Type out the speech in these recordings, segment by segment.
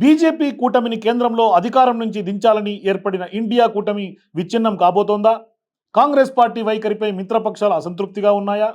BJP కూటమిని కేంద్రంలో అధికారం నుంచి దించాలని ఏర్పడిన ఇండియా కూటమి విచ్ఛిన్నం కాబోతోందా? కాంగ్రెస్ పార్టీ వైఖరిపై మిత్రపక్షాలు అసంతృప్తిగా ఉన్నాయా?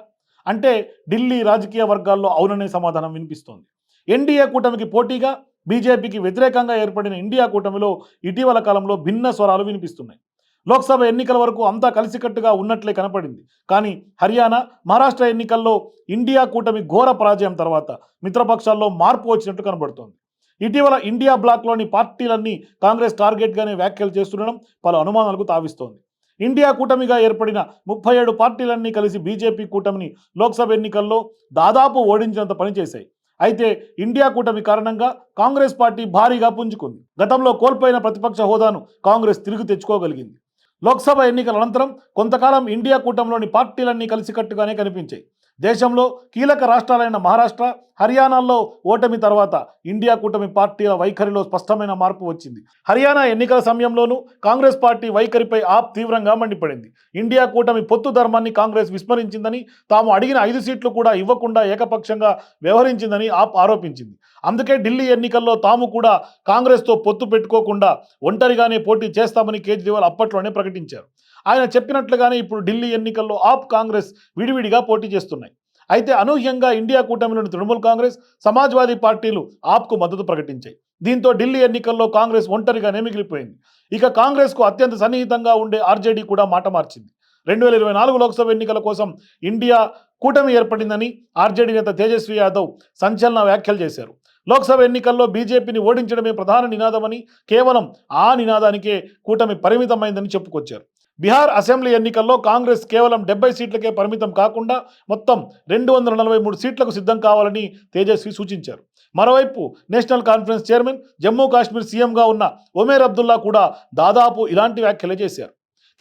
అంటే ఢిల్లీ రాజకీయ వర్గాల్లో అవుననే సమాధానం వినిపిస్తోంది. ఎన్డీఏ కూటమికి పోటీగా బీజేపీకి వ్యతిరేకంగా ఏర్పడిన ఇండియా కూటమిలో ఇటీవల కాలంలో భిన్న స్వరాలు వినిపిస్తున్నాయి. లోక్సభ ఎన్నికల వరకు అంతా కలిసికట్టుగా ఉన్నట్లే కనపడింది. కానీ హర్యానా మహారాష్ట్ర ఎన్నికల్లో ఇండియా కూటమి ఘోర పరాజయం తర్వాత మిత్రపక్షాల్లో మార్పు వచ్చినట్టు కనబడుతోంది. ఇటీవల ఇండియా బ్లాక్లోని పార్టీలన్నీ కాంగ్రెస్ టార్గెట్గానే వ్యాఖ్యలు చేస్తుండడం పలు అనుమానాలకు తావిస్తోంది. ఇండియా కూటమిగా ఏర్పడిన ముప్పై ఏడు పార్టీలన్నీ కలిసి బీజేపీ కూటమిని లోక్సభ ఎన్నికల్లో దాదాపు ఓడించినంత పనిచేశాయి అయితే ఇండియా కూటమి కారణంగా కాంగ్రెస్ పార్టీ భారీగా పుంజుకుంది. గతంలో కోల్పోయిన ప్రతిపక్ష హోదాను కాంగ్రెస్ తిరిగి తెచ్చుకోగలిగింది. లోక్సభ ఎన్నికల అనంతరం కొంతకాలం ఇండియా కూటమిలోని పార్టీలన్నీ కలిసికట్టుగానే కనిపించాయి. దేశంలో కీలక రాష్ట్రాలైన మహారాష్ట్ర హర్యానాల్లో ఓటమి తర్వాత ఇండియా కూటమి పార్టీల వైఖరిలో స్పష్టమైన మార్పు వచ్చింది. హర్యానా ఎన్నికల సమయంలోనూ కాంగ్రెస్ పార్టీ వైఖరిపై ఆప్ తీవ్రంగా మండిపడింది. ఇండియా కూటమి పొత్తు ధర్మాన్ని కాంగ్రెస్ విస్మరించిందని తాము అడిగిన ఐదు సీట్లు కూడా ఇవ్వకుండా ఏకపక్షంగా వ్యవహరించిందని ఆప్ ఆరోపించింది. అందుకే ఢిల్లీ ఎన్నికల్లో తాము కూడా కాంగ్రెస్తో పొత్తు పెట్టుకోకుండా ఒంటరిగానే పోటీ చేస్తామని కేజ్రీవాల్ అప్పట్లోనే ప్రకటించారు. ఆయన చెప్పినట్లుగానే ఇప్పుడు ఢిల్లీ ఎన్నికల్లో ఆప్ కాంగ్రెస్ విడివిడిగా పోటీ చేస్తున్నాయి. అయితే అనూహ్యంగా ఇండియా కూటమిలోని తృణమూల్ కాంగ్రెస్ సమాజ్వాదీ పార్టీలు ఆప్కు మద్దతు ప్రకటించాయి. దీంతో ఢిల్లీ ఎన్నికల్లో కాంగ్రెస్ ఒంటరిగానే మిగిలిపోయింది. ఇక కాంగ్రెస్కు అత్యంత సన్నిహితంగా ఉండే ఆర్జేడీ కూడా మాట మార్చింది. రెండు వేల ఇరవై నాలుగు లోక్సభ ఎన్నికల కోసం ఇండియా కూటమి ఏర్పడిందని ఆర్జేడీ నేత తేజస్వి యాదవ్ సంచలన వ్యాఖ్యలు చేశారు. లోక్సభ ఎన్నికల్లో బీజేపీని ఓడించడమే ప్రధాన నినాదమని కేవలం ఆ నినాదానికే కూటమి పరిమితమైందని చెప్పుకొచ్చారు. బీహార్ అసెంబ్లీ ఎన్నికల్లో కాంగ్రెస్ కేవలం డెబ్బై సీట్లకే పరిమితం కాకుండా మొత్తం రెండు వందల నలభై మూడు సీట్లకు సిద్ధం కావాలని తేజస్వి సూచించారు. మరోవైపు national conference chairman Jammu Kashmir సీఎంగా ఉన్న ఒమేర్ అబ్దుల్లా కూడా దాదాపు ఇలాంటి వ్యాఖ్యలు చేశారు.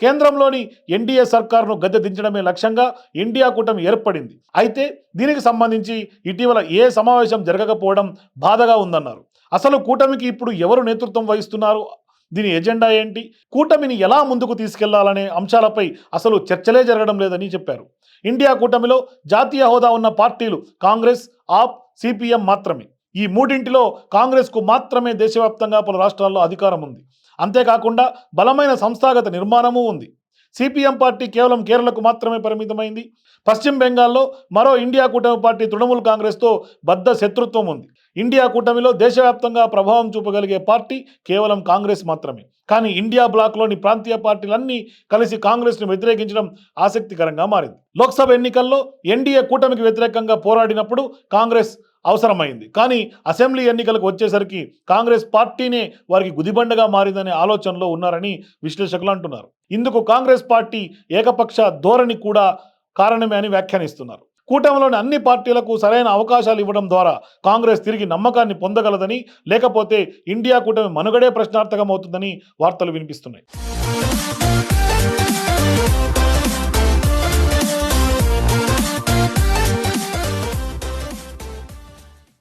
కేంద్రంలోని ఎన్డీఏ సర్కారును గద్దె దించడమే లక్ష్యంగా ఇండియా కూటమి ఏర్పడింది. అయితే దీనికి సంబంధించి ఇటీవల ఏ సమావేశం జరగకపోవడం బాధగా ఉందన్నారు. అసలు కూటమికి ఇప్పుడు ఎవరు నేతృత్వం వహిస్తున్నారు? దీని ఎజెండా ఏంటి? కూటమిని ఎలా ముందుకు తీసుకెళ్ళాలనే అంశాలపై అసలు చర్చలే జరగడం లేదని చెప్పారు. ఇండియా కూటమిలో జాతీయ హోదా ఉన్న పార్టీలు కాంగ్రెస్ ఆప్ సిపిఎం మాత్రమే. ఈ మూడింటిలో కాంగ్రెస్కు మాత్రమే దేశవ్యాప్తంగా పలు రాష్ట్రాల్లో అధికారం ఉంది. అంతేకాకుండా బలమైన సంస్థాగత నిర్మాణము ఉంది. సిపిఎం పార్టీ కేవలం కేరళకు మాత్రమే పరిమితమైంది. పశ్చిమ బెంగాల్లో మరో ఇండియా కూటమి పార్టీ తృణమూల్ కాంగ్రెస్తో బద్ద శత్రుత్వం ఉంది. ఇండియా కూటమిలో దేశవ్యాప్తంగా ప్రభావం చూపగలిగే పార్టీ కేవలం కాంగ్రెస్ మాత్రమే. కానీ ఇండియా బ్లాక్లోని ప్రాంతీయ పార్టీలన్నీ కలిసి కాంగ్రెస్ను వ్యతిరేకించడం ఆసక్తికరంగా మారింది. లోక్సభ ఎన్నికల్లో ఎన్డీఏ కూటమికి వ్యతిరేకంగా పోరాడినప్పుడు కాంగ్రెస్ అవసరమైంది. కానీ అసెంబ్లీ ఎన్నికలకు వచ్చేసరికి కాంగ్రెస్ పార్టీనే వారికి గుదిబండగా మారిందనే ఆలోచనలో ఉన్నారని విశ్లేషకులు అంటున్నారు. ఇందుకు కాంగ్రెస్ పార్టీ ఏకపక్ష ధోరణి కూడా కారణమే అని వ్యాఖ్యానిస్తున్నారు. కూటమిలోని అన్ని పార్టీలకు సరైన అవకాశాలు ఇవ్వడం ద్వారా కాంగ్రెస్ తిరిగి నమ్మకాన్ని పొందగలదని లేకపోతే ఇండియా కూటమి మనుగడే ప్రశ్నార్థకమవుతుందని వార్తలు వినిపిస్తున్నాయి.